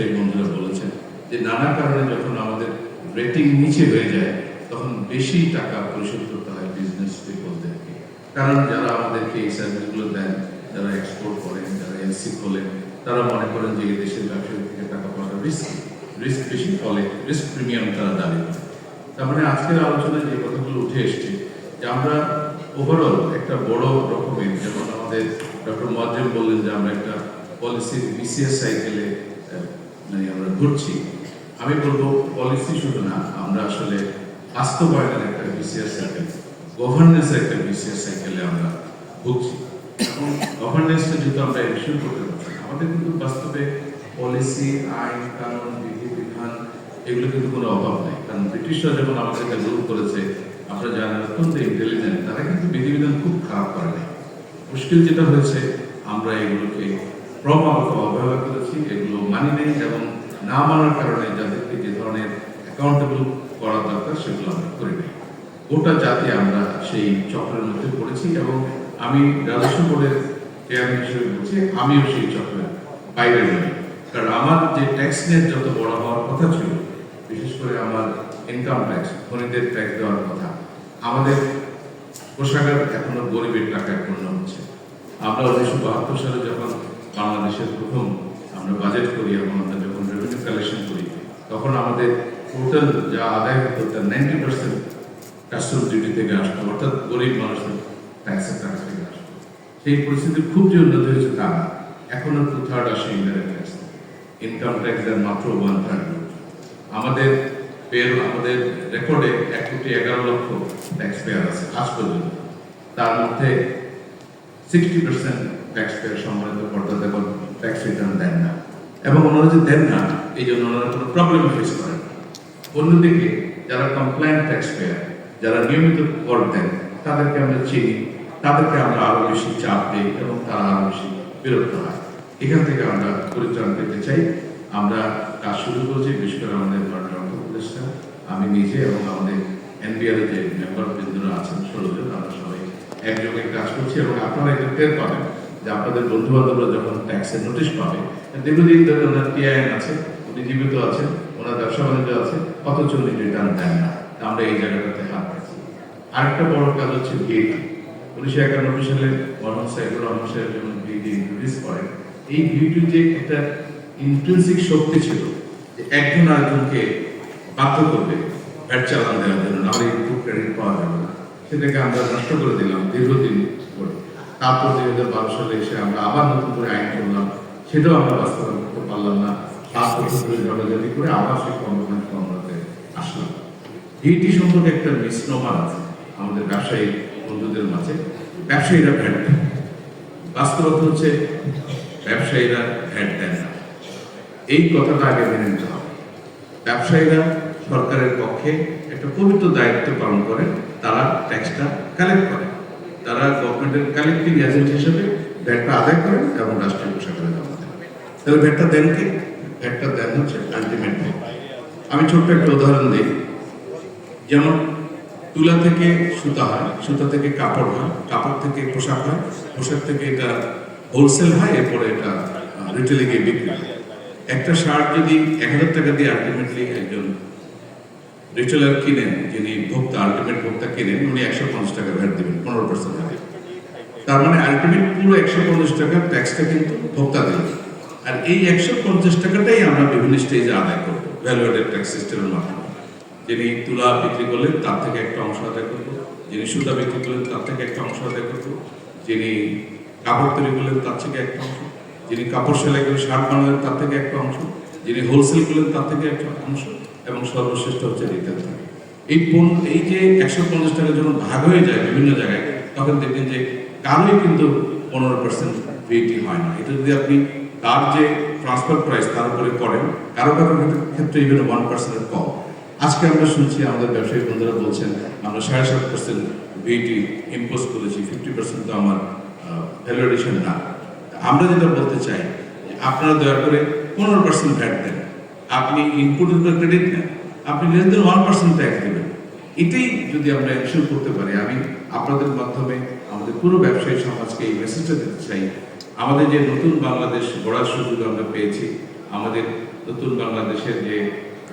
ব্যবসায়ী বন্ধুরা বলেছেন যে নানা কারণে যখন আমাদের রেটিং নিচে হয়ে যায়, তখন বেশি টাকা পরিশোধ করতে হয় বিজনেস পিপলদেরকে কারণ যারা আমাদেরকে এই সার্ভিসগুলো দেন, যারা এক্সপোর্ট করেন, যারা এলসি খোলেন, তারা মনে করেন যে দেশের ব্যবসায়ী থেকে টাকা পাওয়াটা রিস্ক রিস্ক বেশি ফলে রিস্ক প্রিমিয়াম তারা দাবি করে। তার মানে আজকের আলোচনায় যে কথাগুলো উঠে এসছে, যে আমরা ওভারঅল একটা বড় রকমের, যেমন আমাদের ডক্টর মজ্জেম বললেন যে আমরা একটা পলিসির বিসিএস সাইকেলে আমরা ঘুরছি আমি বলব পলিসি শুধু না, আমরা আসলে বাস্তবায়নের একটা বিসিএস সাইকেল গভর্নেন্সের একটা বিসিএস সাইকেলে আমরা ভুগছি। গভর্নেন্সটা যেহেতু আমরা এনশিওর করতে পারছি আমাদের কিন্তু বাস্তবে পলিসি আইন, কানুন, বিধি, বিধান, এগুলো কিন্তু কোনো অভাব নেই। কারণ ব্রিটিশরা যখন আমাদেরকে রুল করেছে আপনারা জানেন অত্যন্ত ইন্টেলিজেন্ট তারা কিন্তু বিধিবিধান খুব খারাপ করে নাই। মুশকিল যেটা হয়েছে, আমরা এগুলোকে ক্রমাগত অবহেলা করেছি এগুলো মানি নেই এবং না মানার কারণে যাদেরকে যে ধরনের অ্যাকাউন্টেবল করা দরকার সেগুলো আমরা করি নাই। গোটা জাতি আমরা সেই চক্রের মধ্যে পড়েছি এবং আমি রাজস্ব বোর্ডের চেয়ারম্যান হিসেবে বলছি, আমিও সেই চক্রের বাইরে নই। কারণ আমার যে ট্যাক্স নেট যত বড় হওয়ার কথা ছিল, বিশেষ করে আমার ইনকাম ট্যাক্স ধনীদের ট্যাক্স দেওয়ার কথা, আমাদের পোশাকের এখনও গরিবের টাকায় পূর্ণ হচ্ছে। আমরা উনিশশো বাহাত্তর সালে যখন বাংলাদেশের প্রথম আমরা বাজেট করি এবং আমরা যখন রেভিনিউ কালেকশন করি, তখন আমাদের টোটাল যা আদায় হতো তার নাইনটি পার্সেন্ট কাস্টম ডিউটি থেকে আসতো অর্থাৎ গরিব মানুষের ট্যাক্সের টাকা থেকে আসতো সেই পরিস্থিতি খুব যে উন্নতি হয়েছে তা না। এখনও টু থার্ড আসে ইনডাইরেক্ট ট্যাক্স ইনকাম ট্যাক্স এর মাত্র ওয়ান থার্ড আমাদের পের আমাদের রেকর্ডে এক কোটি এগারো লক্ষ ট্যাক্স পেয়ার আছে, আজ পর্যন্ত। তার মধ্যে সিক্সটি পার্সেন্ট ট্যাক্স পেয়ার সম্মানিত এবং ট্যাক্স রিটার্ন দেন না। এবং ওনারা যে দেন না, এই জন্য ওনারা কোনো প্রবলেম ফেস করেন অন্যদিকে, যারা কমপ্লায়েন্ট ট্যাক্স পেয়ার যারা নিয়মিত কর দেন, তাদেরকে আমরা চিনি, তাদেরকে আমরা আরও বেশি চাপ দিই এবং তারা আরও বেশি বিরক্ত হয়। এখান থেকে আমরা পরিত্রাণ পেতে চাই। আমরা কাজ শুরু করেছি, বিশেষ করে আমাদের মাননীয় উপদেষ্টা আমি নিজে এবং আমাদের এনবিআর যে মেম্বার বৃন্দরা আছেন, ষোলো জন, আমরা সবাই একযোগে কাজ করছি এবং আপনারা এটা টের পাবেন। যে আপনাদের বন্ধু বান্ধবরা যখন ট্যাক্সের নোটিশ পাবে দীর্ঘদিন ধরে ওনার টিআইএন আছে, উনি জীবিত আছেন, ওনার ব্যবসা বাণিজ্য আছে, অথচ উনি রিটার্ন দেন না। আমরা এই জায়গাটাতে হাত আরেকটা বড় কাজ হচ্ছে ভিএটি উনিশশো একানব্বই সালে মরহম সাইফুর রহমান সাহেব যখন ভিএটি ইন্ট্রোডিউস করেন, এই ভিএটির যে একটা ইন্ট্রেন্সিক শক্তি ছিল, যে একজন আরেকজনকে বাধ্য করবে ভ্যাট চালান দেওয়ার জন্য নাহলে ইনপুট ক্রেডিট পাওয়া যাবে না। সেটাকে আমরা নষ্ট করে দিলাম দীর্ঘদিন করে তারপর দুই বারো সালে এসে আমরা আবার নতুন করে আইন করলাম, সেটাও আমরা বাস্তবায়ন করতে পারলাম না। পাঁচ বছর করে আবার সেই কর্মকাণ্ড আমরাতে আসলাম এইটি সম্পর্কে একটা মিসনোমার আছে আমাদের ব্যবসায়ী বন্ধুদের মাঝে। ব্যবসায়ীরা ভ্যাট দেন বাস্তবতা হচ্ছে ব্যবসায়ীরা ভ্যাট দেন না। এই কথাটা আগে মেনে নিতে হবে। ব্যবসায়ীরা সরকারের পক্ষে একটা পবিত্র দায়িত্ব পালন করে তারা ট্যাক্সটা কালেক্ট করে। তারা গভর্নমেন্টের কালেক্টিং এজেন্ট হিসেবে ভ্যাটটা আদায় করেন এবং রাষ্ট্রীয় পোশাকের জমা দেন তাহলে ভ্যাটটা দেন কে? ভ্যাটটা দেন হচ্ছে আলটিমেট আমি ছোট্ট একটা উদাহরণ দিই। যেমন তুলা থেকে সুতা হয়, সুতা থেকে কাপড় হয়, কাপড় থেকে পোশাক হয়, পোশাক থেকে এটা হোলসেল হয়, এরপরে এটা রিটেলে গিয়ে বিক্রি হয়। একটা শার্ট যদি এক হাজার টাকা দিয়ে আলটিমেটলি একজন রিটেলার কিনেন, যিনি ভোক্তা আলটিমেট ভোক্তা কিনেন, উনি একশো পঞ্চাশ টাকা ভ্যাট দেবেন, পনেরো পার্সেন্ট হারে তার মানে আলটিমেট পুরো একশো পঞ্চাশ টাকার ট্যাক্সটা কিন্তু ভোক্তা দেবে। আর এই একশো পঞ্চাশ টাকাটাই আমরা বিভিন্ন স্টেজে আদায় করব ভ্যালুয়েটেড ট্যাক্স সিস্টেমের মাধ্যমে। যিনি তুলা বিক্রি করলেন, তার থেকে একটা অংশ আদায় করব। যিনি সুতা বিক্রি করলেন, তার থেকে একটা অংশ আদায় করব। যিনি কাপড় তৈরি করলেন, তার থেকে একটা অংশ। যিনি কাপড় সেলাই করে শার্ট বানালেন, তার থেকে একটা অংশ। যিনি হোলসেল করলেন, তার থেকে একটা অংশ। এবং সর্বশ্রেষ্ঠ হচ্ছে থেকে এই এই যে একশো পঞ্চাশ টাকা যখন ভাগ হয়ে যায় বিভিন্ন জায়গায়, তখন দেখবেন যে কারোই কিন্তু পনেরো পার্সেন্ট ভিটি হয় না। এটা যদি আপনি তার যে ট্রান্সফার প্রাইস তার উপরে করেন, কারও কারও ক্ষেত্রে ইভেন ওয়ান পার্সেন্টের কম। আজকে আমরা শুনছি আমাদের ব্যবসায়ী বন্ধুরা বলছেন, আমরা সাড়ে সাত পার্সেন্ট ভিটি ইম্পোজ করেছি ফিফটি পার্সেন্ট তো আমার ভ্যালুয়েশন না। আমরা যেটা বলতে চাই আপনারা দয়া করে পনেরো পার্সেন্ট ভ্যাট দেন। আপনি ইনপুটের উপর ক্রেডিট নেন। আপনি দেন ওয়ান পার্সেন্ট ট্যাক্স দেবেন। এটাই যদি আমরা এনশিওর করতে পারি, আমি আপনাদের মাধ্যমে আমাদের পুরো ব্যবসায়ী সমাজকে এই মেসেজটা দিতে চাই। আমাদের যে নতুন বাংলাদেশ গড়ার সুযোগ আমরা পেয়েছি, আমাদের নতুন বাংলাদেশের যে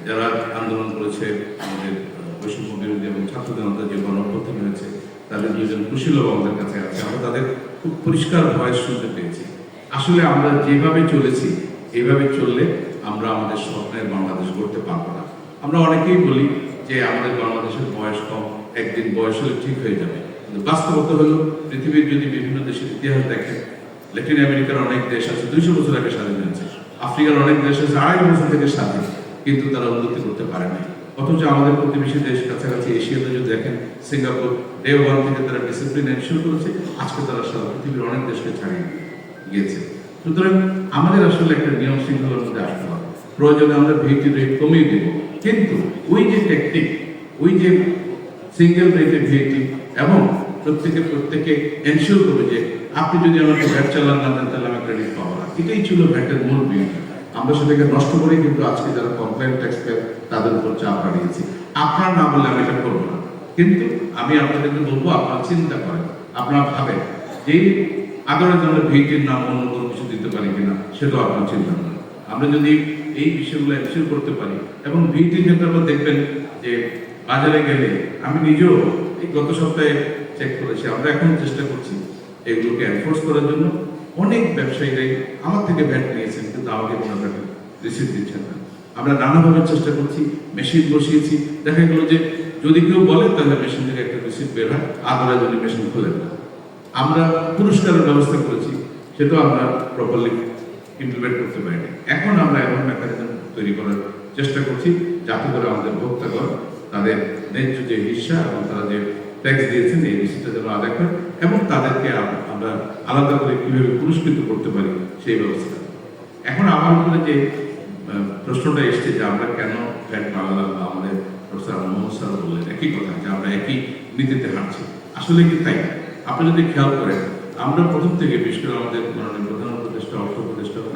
যারা আন্দোলন করেছে, আমাদের বৈষম্য বিরোধী এবং ছাত্র জনতা যে গণঅভ্যুত্থান হয়েছে, তাদের দুজন কুশীলও আমাদের কাছে আছে। আমরা তাদের খুব পরিষ্কার ভয়েস শুনতে পেয়েছি। আসলে আমরা যেভাবে চলেছি এইভাবে চললে আমরা আমাদের স্বপ্নের বাংলাদেশ করতে পারব না। আমরা অনেকেই বলি যে আমাদের বাংলাদেশের বয়স কম, একদিন বয়স হলে ঠিক হয়ে যাবে। কিন্তু বাস্তবতা হলো, পৃথিবীর যদি বিভিন্ন দেশের ইতিহাস দেখেন ল্যাটিন আমেরিকার অনেক দেশ আছে, দুইশো বছর আগে স্বাধীন হয়েছে। আফ্রিকার অনেক দেশ আছে, আড়াই বছর থেকে স্বাধীন, কিন্তু তারা উন্নতি করতে পারে না অথচ আমাদের প্রতিবেশী দেশ কাছাকাছি এশিয়াতে যদি দেখেন, সিঙ্গাপুর ডে ওয়ান থেকে তারা ডিসিপ্লিন এনশিওর করেছে, আজকে তারা সারা পৃথিবীর অনেক দেশকে ছাড়িয়ে গিয়েছে। সুতরাং আমাদের আসলে একটা নিয়ম শৃঙ্খলার মধ্যে আসতে হবে। প্রয়োজনে আমরা ভিটি রেট কমিয়ে দেব। কিন্তু ওই যে টেকনিক ওই যে সিঙ্গেল রেটে ভিটি এবং প্রত্যেকে প্রত্যেকে এনশিওর করবে যে আপনি যদি আমাকে ভ্যাট চালান না দেন, তাহলে আমি ক্রেডিট পাবো না। এটাই ছিল ভ্যাটের মূল বিউটি আমরা সেটাকে নষ্ট করে কিন্তু আজকে যারা কমপ্লেন ট্যাক্স পেয়ে তাদের উপর চাপ বাড়িয়েছি আপনার না বললে আমি এটা করব না। কিন্তু আমি আপনাদেরকে বলব, আপনারা চিন্তা করেন, আপনারা ভাবেন যে আদরের জন্য ভিটির নাম অন্য কোনো কিছু দিতে পারি কিনা, সেটাও আপনার চিন্তা করেন আমরা যদি এই বিষয়গুলো অ্যাকশন করতে পারি। এবং ভিটির ক্ষেত্রে আপনারা দেখবেন যে বাজারে গেলে আমি নিজেও এই গত সপ্তাহে চেক করেছি, আমরা এখন চেষ্টা করছি এগুলোকে এনফোর্স করার জন্য। অনেক ব্যবসায়ীরাই আমার থেকে ভ্যাট নিয়েছেন, কিন্তু আমাকে কোনো ভ্যাট রিসিভ দিচ্ছেন না। আমরা নানাভাবে চেষ্টা করছি মেশিন বসিয়েছি। দেখা গেল যে যদি কেউ বলে, তাহলে মেশিন থেকে একটা রিসিভ বের হয় আদরা যদি মেশিন খোলেন না। আমরা পুরস্কারের ব্যবস্থা করেছি, সেটাও আমরা প্রপারলি ইমপ্লিমেন্ট করতে পারিনি। এখন আমরা এমন মেকানিজম তৈরি করার চেষ্টা করছি, যাতে করে আমাদের ভোক্তাগণ তাদের ন্যায্য যে হিসা এবং তারা যে ট্যাক্স দিয়েছেন, এই রিসিটটা যেন আদায় করে এবং তাদেরকে আমরা আলাদা করে কীভাবে পুরস্কৃত করতে পারি, সেই ব্যবস্থা। এখন আমার উপরে যে প্রশ্নটা এসছে যে আমরা কেন ফ্যাট বাড়ালাম বা আমাদের প্রফেসর মোহাম্মদ স্যার বললেন একই কথা, যে আমরা একই নীতিতে হাঁটছি। আসলে কি তাই? আপনি যদি খেয়াল করেন, আমরা প্রথম থেকে, বিশেষ করে আমাদের মাননীয় প্রধান উপদেষ্টা অর্থ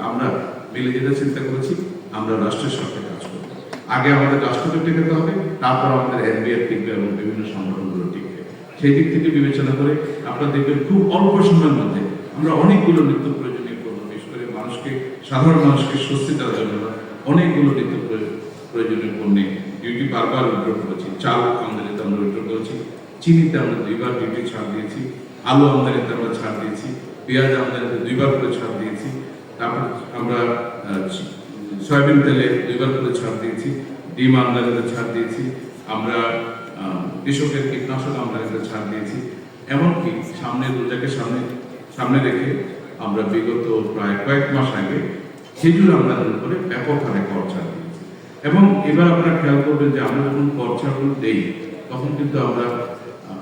আমরা মিলে যেটা চিন্তা করেছি, আমরা রাষ্ট্রের স্বার্থে কাজ করব। আগে আমাদের রাষ্ট্রকে টিকাতে হবে, তারপর আমাদের এনবিআর টিকবে এবং বিভিন্ন সংগঠনগুলো টিকবে। সেই দিক থেকে বিবেচনা করে আপনারা দেখবেন খুব অল্প সময়ের মধ্যে আমরা অনেকগুলো নিত্য প্রয়োজনীয় পণ্য, বিশেষ করে মানুষকে, সাধারণ মানুষকে স্বস্তি দেওয়ার জন্য অনেকগুলো নিত্য প্রয়- প্রয়োজনীয় পণ্যে ডিউটি বারবার উইড্রো করেছি। চাল আমদানিতে আমরা উইড্রো করেছি, চিনিতে আমরা দুইবার ডিউটি ছাড় দিয়েছি, আলু আমদানিতে আমরা ছাড় দিয়েছি, পেঁয়াজ আমদানিতে দুইবার করে ছাড় দিয়েছি আমরা সয়াবিন তেলে দুইবার করে ছাড় দিয়েছি, ডিম আমদানিতে ছাড় দিয়েছি, আমরা কৃষকের কীটনাশক আমদানিতে ছাড় দিয়েছি। এমনকি সামনে রোজাকে সামনে সামনে রেখে আমরা বিগত প্রায় কয়েক মাস আগে খেজুর আমদানির উপরে ব্যাপক হারে কর ছাড় দিয়েছি। এবং এবার আপনারা খেয়াল করবেন যে আমরা যখন কর ছাড়গুলো দেই, তখন কিন্তু আমরা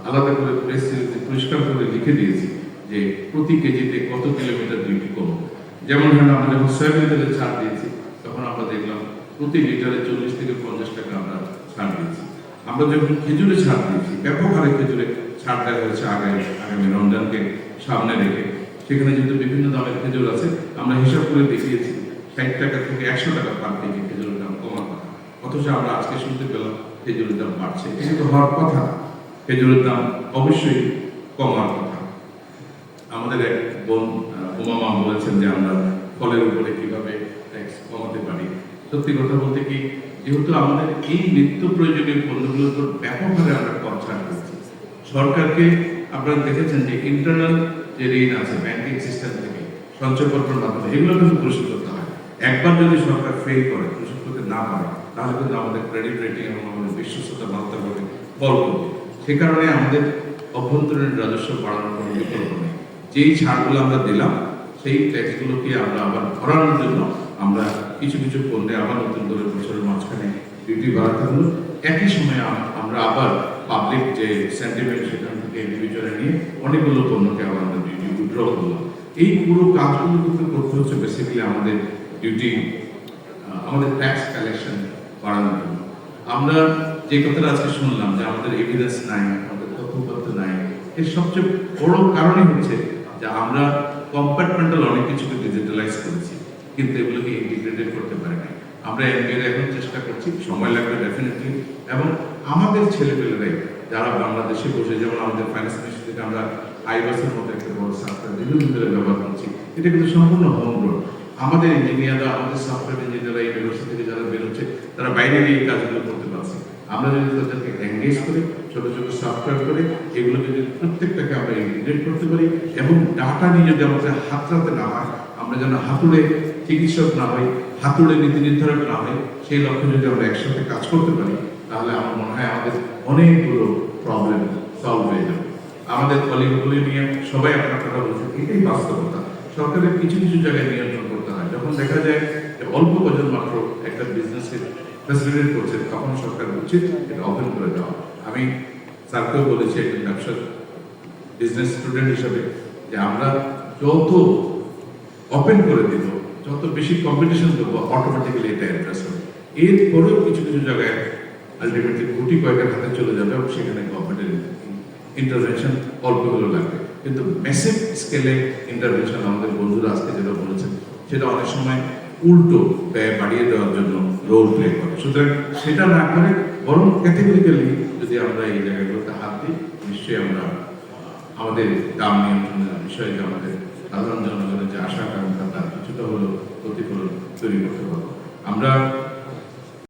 আলাদা করে প্রেস পরিষ্কার করে লিখে দিয়েছি যে প্রতি কেজিতে কত কিলোমিটার ডিউটি কমবে। যেমন ধরেন আমরা যখন সয়াবিন তেলের ছাড় দিয়েছি তখন আমরা দেখলাম প্রতি লিটারে চল্লিশ থেকে পঞ্চাশ টাকা আমরা ছাড় দিয়েছি। আমরা যখন খেজুরে ছাড় দিয়েছি ব্যাপক হারে খেজুরে ছাড় দেওয়া হয়েছে আগামী আগামী রমজানকে সামনে রেখে। সেখানে যেহেতু বিভিন্ন দামের খেজুর আছে আমরা হিসাব করে দেখিয়েছি ষাট টাকা থেকে একশো টাকা পার কেজি খেজুরের দাম কমার কথা। অথচ আমরা আজকে শুনতে পেলাম খেজুরের দাম বাড়ছে। এটা তো হওয়ার কথা। খেজুরের দাম অবশ্যই কমার কথা। আমাদের এক বোন আহ, উমা মা বলেছেন যে আমরা ফলের উপরে কীভাবে ট্যাক্স কমাতে পারি। সত্যি কথা বলতে কি যেহেতু আমাদের এই নিত্য প্রয়োজনীয় পণ্যগুলোর উপর ব্যাপক হারে আমরা কর ছাড় করছি। সরকারকে আপনারা দেখেছেন যে ইন্টারনাল যে ঋণ আছে ব্যাংকিং সিস্টেম থেকে সঞ্চয়পত্রের মাধ্যমে এগুলো কিন্তু পরিশোধ করতে হয়। একবার যদি সরকার ফেল করে পরিশোধ করতে না পারে তাহলে কিন্তু আমাদের ক্রেডিট রেটিং এবং আমাদের বিশ্বস্ততা মাত্রাভাবে ফল করবে সে কারণে আমাদের অভ্যন্তরীণ রাজস্ব বাড়ানোর কোনো বিকল্প নেই। যেই ছাড়গুলো আমরা দিলাম, সেই ট্যাক্সগুলোকে আমরা আবার ভরানোর জন্য আমরা কিছু কিছু পণ্যে আবার নতুন করে বছরের মাঝখানে ডিউটি বাড়াতে হলো। একই সময়ে আমরা আবার পাবলিক যে সেন্টিমেন্ট সেখান থেকে বিবেচনা নিয়ে অনেকগুলো পণ্যকে আবার আমরা ডিউটি উইথড্র করলাম। এই পুরো কাজগুলো কিন্তু করতে হচ্ছে বেসিক্যালি আমাদের ডিউটি আমাদের ট্যাক্স কালেকশন বাড়ানোর জন্য। আমরা যে কথাটা আজকে শুনলাম যে আমাদের এভিডেন্স নাই, আমাদের তথ্যপত্র নাই, এর সবচেয়ে বড় কারণই হচ্ছে যে আমরা কম্পার্টমেন্টাল অনেক কিছুকে ডিজিটালাইজ করেছি, কিন্তু এগুলোকে ইন্টিগ্রেটেড করতে পারি না আমরা এমবিএর এখন চেষ্টা করছি, সময় লাগবে ডেফিনেটলি এবং আমাদের ছেলেপেলেরাই, যারা বাংলাদেশে বসে, যেমন আমাদের ফাইন্যান্স মিনিস্ট্রি থেকে আমরা আইবাসের মতো একটা বড় সাফটওয়্যার দীর্ঘদিন ধরে ব্যবহার করছি। এটা কিন্তু সম্পূর্ণ হোম গ্রোন আমাদের ইঞ্জিনিয়াররা আমাদের সফটওয়্যার ইঞ্জিনিয়াররা ইউনিভার্সিটি থেকে যারা বেরোচ্ছে, তারা বাইরে গিয়ে কাজগুলো আমরা যদি তাদেরকে এঙ্গেজ করে, ছোট ছোট সফটওয়্যার করে এগুলো যদি প্রত্যেকটাকে আমরা ইন্টিগ্রেট করতে পারি এবং ডাটা নিয়ে যদি আমাদের হাতড়াতে না হয়, আমরা যেন হাতুড়ে চিকিৎসক না হই, হাতুড়ে নীতি নির্ধারক না হই, সেই লক্ষ্যে যদি আমরা একসাথে কাজ করতে পারি, তাহলে আমার মনে হয় আমাদের অনেকগুলো প্রবলেম সলভ হয়ে যাবে। আমাদের কলিগগুলি নিয়ে সবাই আপনার কথা বলছে, এটাই বাস্তবতা। সরকারের কিছু কিছু জায়গায় নিয়ন্ত্রণ করতে হয়। যখন দেখা যায় অল্প কজন মাত্র একটা বিজনেসকে ফ্যাসিলিটেট করছে তখন সরকার উচিত এটা ওপেন করে দেওয়া? আমি স্যারকেও বলেছি একজন ব্যবসার বিজনেস স্টুডেন্ট হিসাবে যে আমরা যত ওপেন করে দিব, যত বেশি কম্পিটিশন করব অটোমেটিক্যালি এটা অ্যাড্রেস হবে। এরপরেও কিছু কিছু জায়গায় আলটিমেটলি কোটি কয়েকের হাতে চলে যাবে এবং সেখানে গভর্নমেন্টের ইন্টারভেনশন অল্প হলেও লাগবে। কিন্তু মেসিভ স্কেলে ইন্টারভেনশন আমাদের বন্ধুরা আজকে যেটা বলেছেন, সেটা অনেক সময় উল্টো ব্যয় বাড়িয়ে দেওয়ার জন্য রোল প্লে করে। সুতরাং সেটা না করে বরং ক্যাটেগরিক্যালি যদি আমরা এই জায়গাগুলোতে হাত দিই, নিশ্চয়ই আমরা আমাদের দাম নিয়ন্ত্রণের বিষয়ে যে আমাদের সাধারণ জনগণের যে আশা আকাঙ্ক্ষা তার কিছুটা হলেও প্রতিফলন তৈরি করতে পারব। আমরা